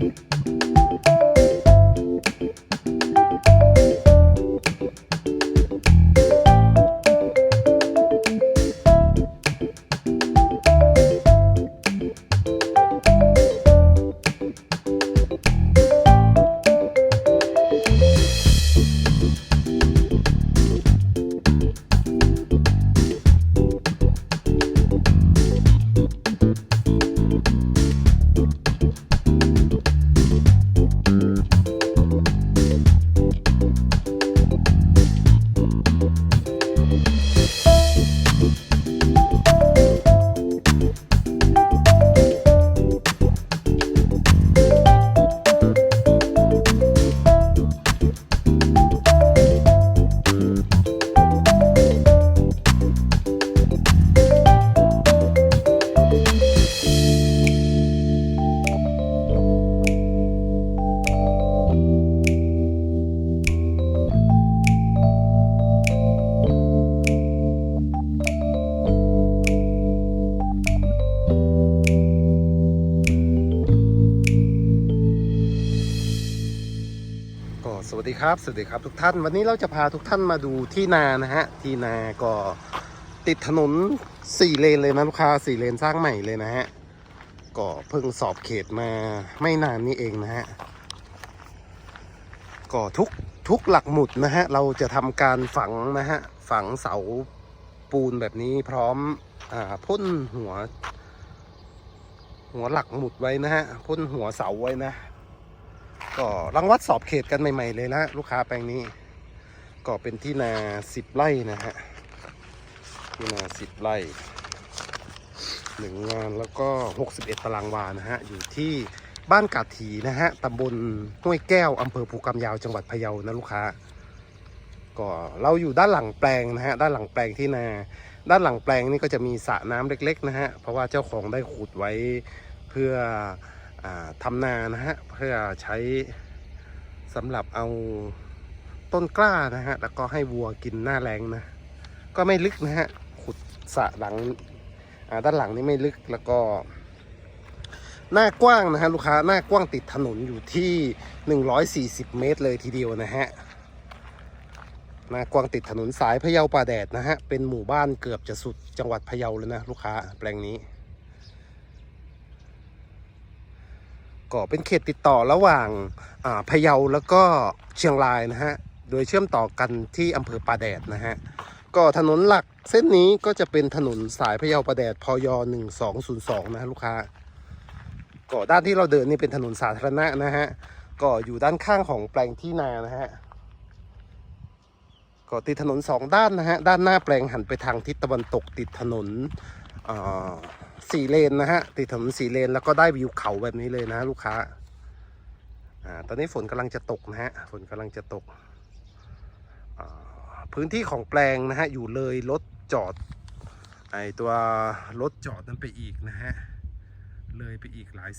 ก็ส ครับ สวัสดีครับทุกท่าน วันนี้เราจะพาทุกท่านมาดูที่นานะฮะ ที่นาก็ติดถนนสี่เลนเลยนะลูกค้าสี่เลนสร้างใหม่เลยนะฮะ ก็เพิ่งสอบเขตมาไม่นานนี้เองนะฮะ ก็ทุกทุกหลักหมุดนะฮะ เราจะทำการฝังนะฮะ ฝังเสาปูนแบบนี้พร้อมอ่าพ่นหัว หัวหลักหมุดไว้นะฮะ พ่นหัวเสาไว้นะ ก็รังวัดสอบเขตกันใหม่ ๆ เลยนะลูกค้าแปลงนี้ ก็เป็นที่นาสิบไร่นะฮะที่นาสิบไร่หนึ่งงานแล้วก็ 61 ตารางวานะฮะ อยู่ที่บ้านกาดถีนะฮะตำบลห้วยแก้วอำเภอภูกำยาวจังหวัดพะเยานะลูกค้า ก็เราอยู่ด้านหลังแปลงนะฮะ ด้านหลังแปลงที่นา ด้านหลังแปลงนี่ก็จะมีสระน้ำเล็ก ๆ นะฮะ เพราะว่าเจ้าของได้ขุดไว้เพื่อ ทำนานะฮะเพื่อใช้สำหรับเอาต้นกล้านะฮะแล้วก็ให้วัวกินหน้าแรงนะ ก็ไม่ลึกนะฮะขุดสะหลังด้านหลังนี่ไม่ลึกแล้วก็ หน้ากว้างนะฮะลูกค้าหน้ากว้างติดถนนอยู่ที่ 140 เมตรเลยทีเดียวนะฮะหน้ากว้างติดถนนสายพะเยาป่าแดดนะฮะเป็นหมู่บ้านเกือบจะสุดจังหวัดพะเยาเลยนะลูกค้าแปลงนี้ ก็เป็นเขตติดต่อระหว่างอ่าพะเยาแล้วก็เชียงรายนะฮะ โดยเชื่อมต่อกันที่อำเภอป่าแดดนะฮะ ก็ถนนหลักเส้นนี้ก็จะเป็นถนนสายพะเยาป่าแดดพย1202นะฮะลูกค้า ก็ด้านที่เราเดินนี่เป็นถนนสาธารณะนะฮะ ก็อยู่ด้านข้างของแปลงที่นานะฮะ ก็ติดถนนสองด้านนะฮะ ด้านหน้าแปลงหันไปทางทิศตะวันตกติดถนนอ่า สี่เลนนะฮะ ติดถนนสี่เลนแล้วก็ได้วิวเขาแบบนี้เลยนะ ลูกค้า อ่า ตอนนี้ฝนกำลังจะตกนะฮะ ฝนกำลังจะตก พื้นที่ของแปลงนะฮะ อยู่เลยรถจอด ไอตัวรถจอดนั้นไปอีกนะฮะ เลยไปอีกหลาย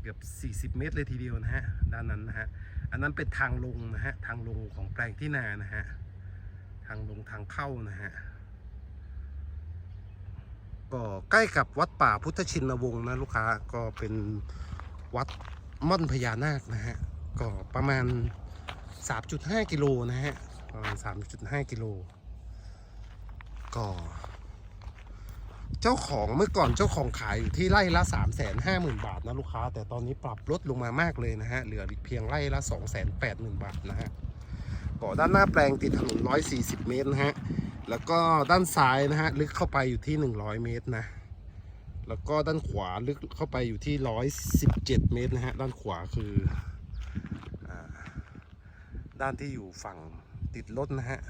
เกือบ 40 เมตรเลยทีเดียวนะฮะ ด้านนั้นนะฮะ อันนั้นเป็นทางลงนะฮะ ทางลงของแปลงที่นานะฮะ ทางลงทางเข้านะฮะ ก็ใกล้กับวัดป่าพุทธชินวงศ์นะลูกค้าก็เป็นวัดม่อนพญานาคนะฮะก็ประมาณ 3.5 กิโลนะฮะประมาณ3.5 กิโลก็ เจ้าของเมื่อก่อนเจ้าของขายอยู่ที่ไร่ละ 3 5 0 0 0 0 บาทนะลูกค้า แต่ตอนนี้ปรับลดลงมามากเลยนะฮะเหลือเพียงไร่ละ 2 8 0 0 0 0 บาทนะฮะก็ด้านหน้าแปลงติดถนน140 เมตรนะฮะ แล้วก็ด้านซ้ายนะฮะลึกเข้าไปอยู่ที่ 100 เมตรนะ แล้วก็ด้านขวาลึกเข้าไปอยู่ที่ 117 เมตรนะฮะด้านขวาคืออด้านที่อยู่ฝั่งติดรถนะฮะ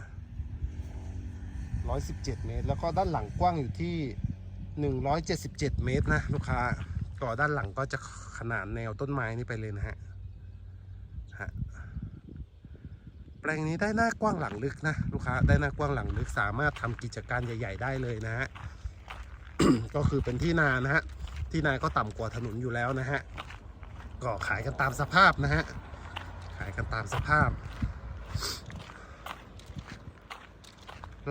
117 เมตร แล้วก็ด้านหลังกว้างอยู่ที่ 177 เมตรนะลูกค้าก็ด้านหลังก็จะขนานแนวต้นไม้นี่ไปเลยนะฮะฮะ แปลงนี้ได้หน้ากว้างหลังลึกนะลูกค้าได้หน้ากว้างหลังลึกสามารถทำกิจการใหญ่ ๆ ได้เลยนะฮะก็คือเป็นที่นานะฮะที่นาก็ต่ำกว่าถนนอยู่แล้วนะฮะก็ขายกันตามสภาพนะฮะขายกันตามสภาพ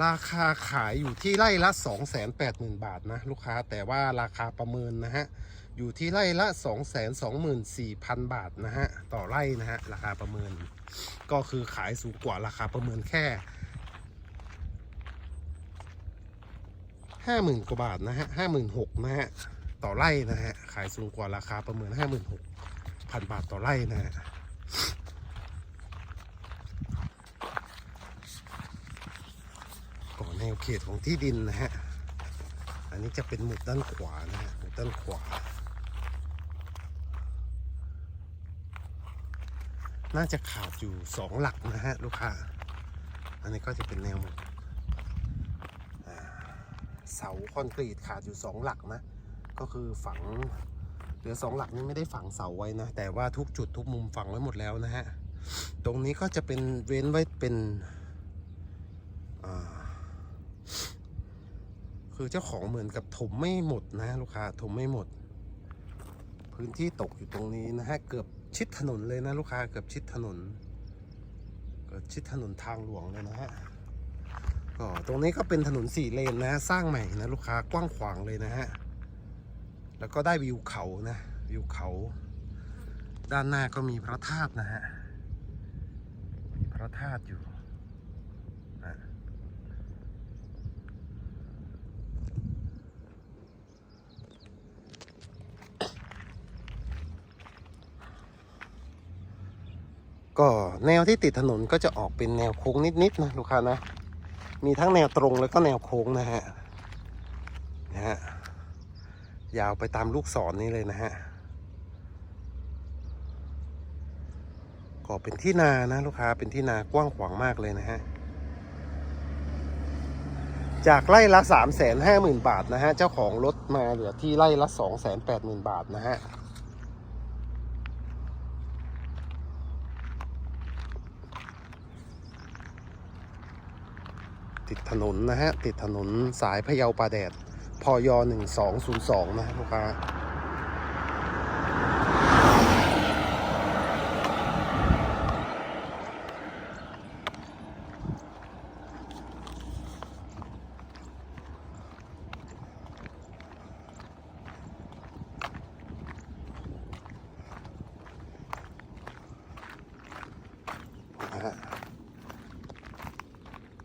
ราคาขายอยู่ที่ไร่ละ 280,000 บาทนะ ลูกค้าแต่ว่าราคาประเมินนะฮะ อยู่ที่ไร่ละ 224,000 บาทนะฮะ ต่อไร่นะฮะ ราคาประเมิน ก็คือขายสูงกว่าราคาประเมินแค่ห้าหมื่นกว่าบาทนะฮะห้าหมื่นหกนะฮะ ต่อไร่นะฮะ ขายสูงกว่าราคาประเมินห้าหมื่นหกพันบาทต่อไร่นะฮะก่อนแนวเขตของที่ดินนะฮะ อันนี้จะเป็นหมุดด้านขวานะฮะ หมุดด้านขวา น่าจะขาดอยู่สองหลักนะฮะลูกค้า อันนี้ก็จะเป็นแนวหมดเสาคอนกรีตขาดอยู่สองหลักนะ ก็คือฝังเหลือสองหลักนี้ไม่ได้ฝังเสาไว้นะ แต่ว่าทุกจุดทุกมุมฝังไว้หมดแล้วนะฮะ ตรงนี้ก็จะเป็นเว้นไว้เป็นคือเจ้าของเหมือนกับถมไม่หมดนะ ลูกค้าถมไม่หมด พื้นที่ตกอยู่ตรงนี้นะฮะเกือบ ชิดถนนเลยนะลูกค้าเกือบชิดถนนเกือบชิดถนนทางหลวงเลยนะฮะก็ตรงนี้ก็เป็นถนนสี่เลนนะฮะสร้างใหม่นะลูกค้ากว้างขวางเลยนะฮะแล้วก็ได้วิวเขานะวิวเขา ด้านหน้าก็มีพระธาตุนะฮะมีพระธาตุอยู่ ก็แนวที่ติดถนนก็จะออกเป็นแนวโค้งนิดๆนะลูกค้านะ มีทั้งแนวตรงแล้วก็แนวโค้งนะฮะนะฮะยาวไปตามลูกศรนี้เลยนะฮะก็เป็นที่นานะลูกค้าเป็นที่นากว้างขวางมากเลยนะฮะจากไร่ละ 3 5 0 0 0 0 บาทนะฮะ เจ้าของรถมาเหลือที่ไร่ละ 2 8 0 0 0 0 บาทนะฮะ ติดถนนนะฮะ ติดถนนสายพะเยาปลาแดดพย 1202 นะลูกค้า นะฮะ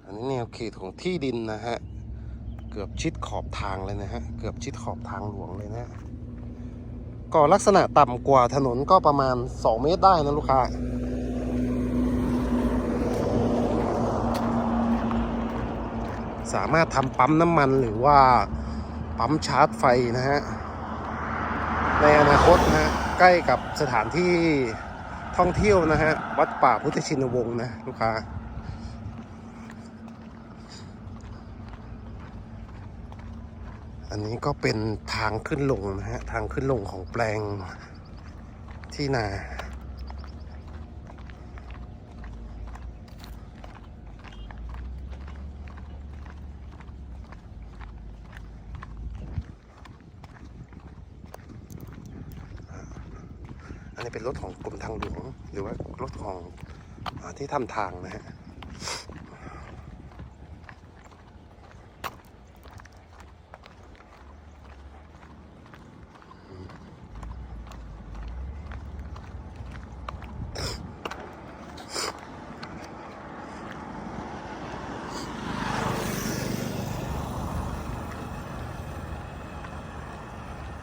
อันนี้แนว เขตของที่ดินนะฮะ เกือบชิดขอบทางเลยนะฮะ เกือบชิดขอบทางหลวงเลยนะฮะก็ลักษณะต่ำกว่าถนนก็ประมาณ 2 เมตรได้นะลูกค้าสามารถทำปั๊มน้ำมันหรือว่าปั๊มชาร์จไฟนะฮะ ในอนาคตนะฮะ ใกล้กับสถานที่ท่องเที่ยวนะฮะ วัดป่าพุทธชินวงศ์นะ ลูกค้า นนี้ก็เป็นทางขึ้นลงนะฮะ ทางขึ้นลงของแปลงที่นา อันนี้เป็นรถของกรมทางหลวง หรือว่ารถของอที่ทำทางนะฮะ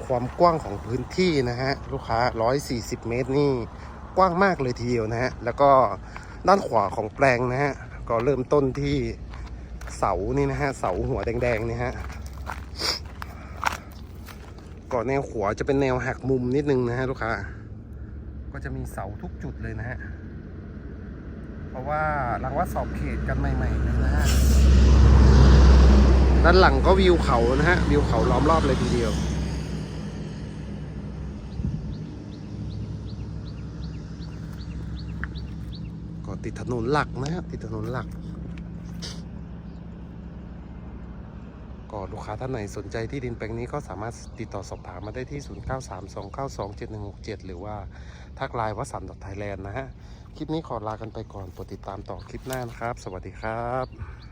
ความกว้างของพื้นที่นะฮะลูกค้า 140 เมตรนี่กว้างมากเลยทีเดียวนะฮะแล้วก็ด้านขวาของแปลงนะฮะก็เริ่มต้นที่เสานี่นะฮะเสาหัวแดงๆนี่ฮะก่อนแนวขวาจะเป็นแนวหักมุมนิดนึงนะฮะลูกค้า ก็จะมีเสาทุกจุดเลยนะฮะเพราะว่าหลังวัดสอบเขตกันใหม่ๆเลยนะฮะด้านหลังก็วิวเขานะฮะวิวเขาล้อมรอบเลยทีเดียว ติดถนนหลักนะฮะติดถนนหลัก ก็ลูกค้าท่านไหนสนใจที่ดินแปลงนี้ก็สามารถติดต่อสอบถามมาได้ที่ 0932927167 หรือว่าทักไลน์วสันต์ไทยแลนด์นะฮะ คลิปนี้ขอลากันไปก่อนโปรดติดตามต่อคลิปหน้านะครับ สวัสดีครับ